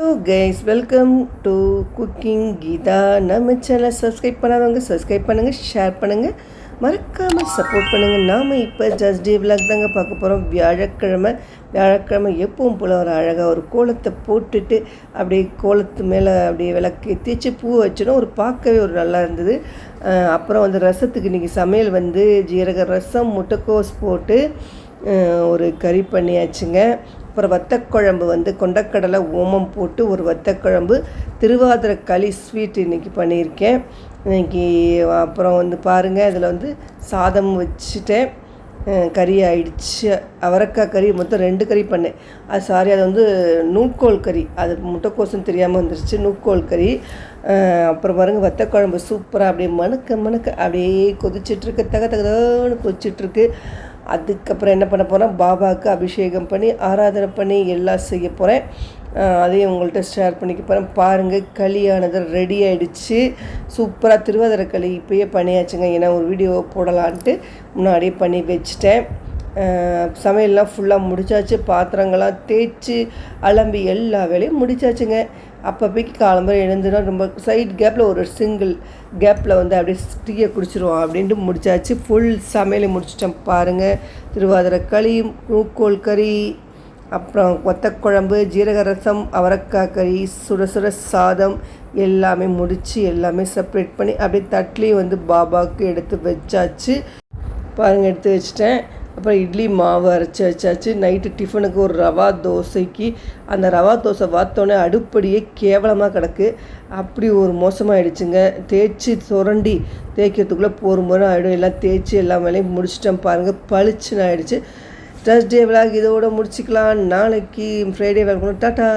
Hello guys welcome to cooking Geetha நம்ம சேனலை subscribe பண்ணாதவங்க சப்ஸ்கிரைப் பண்ணுங்கள் ஷேர் பண்ணுங்கள் மறக்காமல் சப்போர்ட் பண்ணுங்கள் நாம் இப்போ ஜஸ்ட் டே விளாக் தாங்க பார்க்க போகிறோம் வியாழக்கிழமை வியாழக்கிழமை எப்பவும் போல் ஒரு அழகாக ஒரு கோலத்தை போட்டுட்டு அப்படியே கோலத்து மேலே அப்படியே விளக்கு தேய்ச்சி பூ வச்சிடும். ஒரு பார்க்கவே ஒரு நல்லா இருந்தது. அப்புறம் வந்து ரசத்துக்கு இன்றைக்கி சமையல் வந்து ஜீரக ரசம் முட்டைக்கோஸ் போட்டு ஒரு கறி பண்ணியாச்சுங்க. அப்புறம் வத்தக்குழம்பு வந்து கொண்டக்கடலை ஓமம் போட்டு ஒரு வத்தக்குழம்பு திருவாதிரை களி ஸ்வீட் இன்றைக்கி பண்ணியிருக்கேன். இன்னைக்கு அப்புறம் வந்து பாருங்கள் இதில் வந்து சாதம் வச்சுட்டேன். கறி ஆயிடுச்சு. அவரக்காய் கறி மொத்தம் ரெண்டு கறி பண்ணேன். அது சாரி அது வந்து நூக்கோல் கறி. அது முட்டைக்கோசும் தெரியாமல் வந்துருச்சு நூக்கோல் கறி. அப்புறம் பாருங்கள் வத்தக்குழம்பு சூப்பராக அப்படியே மணக்க மணக்க அப்படியே கொதிச்சிட்ருக்கு தக தகதன்னு கொதிச்சிட்ருக்கு. அதுக்கப்புறம் என்ன பண்ண போகிறேன் பாபாவுக்கு அபிஷேகம் பண்ணி ஆராதனை பண்ணி எல்லாம் செய்ய போகிறேன் அதையும் உங்கள்கிட்ட ஷேர் பண்ணிக்க போகிறேன் பாருங்கள் களியானது ரெடி ஆகிடுச்சு சூப்பராக திருவாதிரை களி இப்போயே பண்ணியாச்சுங்க. ஏன்னா ஒரு வீடியோ போடலான்ட்டு முன்னாடியே பண்ணி வச்சுட்டேன். சமையல்லாம் ஃபுல்லாக முடிச்சாச்சு பாத்திரங்கள்லாம் தேய்ச்சி அலம்பி எல்லா வேலையும் முடிச்சாச்சுங்க. அப்பப்போக்கு காலம்பரை எழுந்துடும் ரொம்ப சைட் கேப்பில் ஒரு சிங்கிள் கேப்பில் வந்து அப்படியே டீயை குடிச்சிருவோம் அப்படின்ட்டு முடிச்சாச்சு. ஃபுல் சமையலை முடிச்சிட்டேன் பாருங்கள் திருவாதிரை களி நூக்கோல் கறி அப்புறம் கொத்தக்குழம்பு ஜீரக ரசம் அவரக்காய் கறி சுட சுட சாதம் எல்லாமே முடித்து எல்லாமே செப்பரேட் பண்ணி அப்படியே தட்லேயும் வந்து பாபாவுக்கு எடுத்து வச்சாச்சு. பாருங்கள் எடுத்து வச்சிட்டேன். அப்புறம் இட்லி மாவு அரைச்சி வச்சாச்சு. நைட்டு டிஃபனுக்கு ஒரு ரவா தோசைக்கு. அந்த ரவா தோசை வார்த்தோடனே அடுப்படியே கேவலமாக கிடக்கு. அப்படி ஒரு மோசமாகிடுச்சுங்க தேய்ச்சி சுரண்டி தேய்க்கிறதுக்குள்ளே போகிற முறை ஆகிடும் எல்லாம் தேய்ச்சி எல்லா வேலையும் முடிச்சிட்டேன் பாருங்கள் பளிச்சுன்னு ஆகிடுச்சு டஸ்டே விளாக் இதோட முடிச்சிக்கலாம். நாளைக்கு ஃப்ரைடே விளாக் டாட்டா